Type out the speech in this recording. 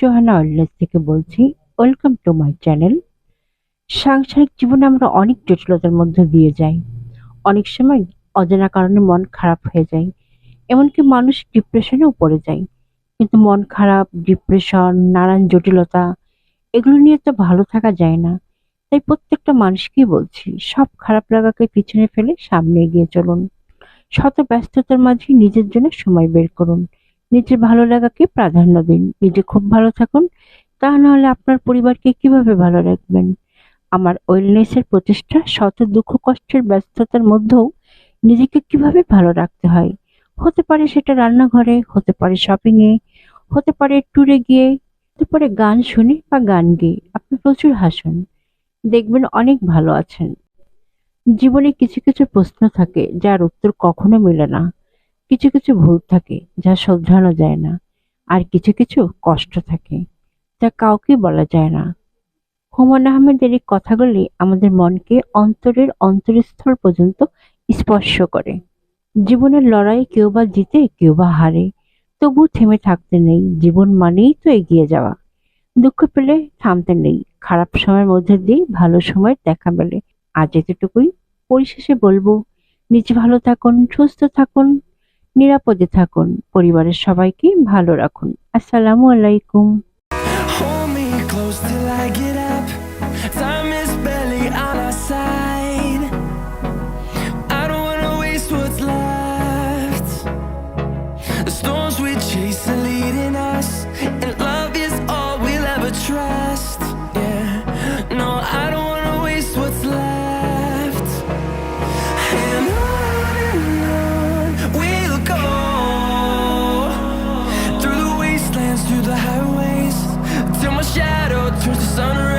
Sohana wellness থেকে বলছি welcome to my channel সাংসারিক জীবনে আমরা অনেক জটিলতার মধ্যে দিয়ে যাই। অনেক সময় অজানা কারণে মন খারাপ হয়ে যায়। এমনকি মানুষ ডিপ্রেশনেও পড়ে যায়। কিন্তু মন খারাপ ডিপ্রেশন নানান জটিলতা, এগুলো নিয়ে তো ভালো থাকা যায় না। তাই প্রত্যেকটা মানুষকেই বলছি, সব খারাপ লাগাকে পিছনে ফেলে সামনে এগিয়ে চলুন। শত ব্যস্ততার মাঝে নিজের জন্য সময় বের করুন। নিজের ভালো লাগাকে প্রাধান্য দিন। নিজে খুব ভালো থাকুন। তা নাহলে আপনার পরিবারকে কীভাবে ভালো রাখবেন? আমার ওয়েলনেসের প্রচেষ্টা শত দুঃখ কষ্টের ব্যস্ততার মধ্যেও নিজেকে কীভাবে ভালো রাখতে হয়? হতে পারে সেটা রান্নাঘরে, হতে পারে শপিং এ হতে পারে ট্যুরে গিয়ে, হতে পারে গান শুনে বা গান গেয়ে। আপনি প্রচুর হাসুন। দেখবেন অনেক ভালো আছেন। জীবনে কিছু কিছু প্রশ্ন থাকে যার উত্তর কখনো মেলে না। কিছু কিছু ভুল থাকে যা শোধরানো যায় না, আর কিছু কিছু কষ্ট থাকে যা কাউকে বলা যায় না। হুমায়ুন আহমেদের এই কথাগুলি আমাদের মনকে অন্তরের অন্তরস্থল পর্যন্ত স্পর্শ করে। জীবনের লড়াই কেউ বা জিতে, কেউ বা হারে তবু থেমে থাকতে নেই। জীবন মানেই তো এগিয়ে যাওয়া। দুঃখ পেলে থামতে নেই। খারাপ সময়ের মধ্যে দিয়ে ভালো সময়ের দেখা মেলে। আজ এতটুকুই। পরিশেষে বলব, নিজে ভালো থাকুন, সুস্থ থাকুন। নিরাপদে থাকুন। পরিবারের সবাইকে ভালো রাখুন। আসসালামু আলাইকুম। Chase leading us, and shadow turns to sun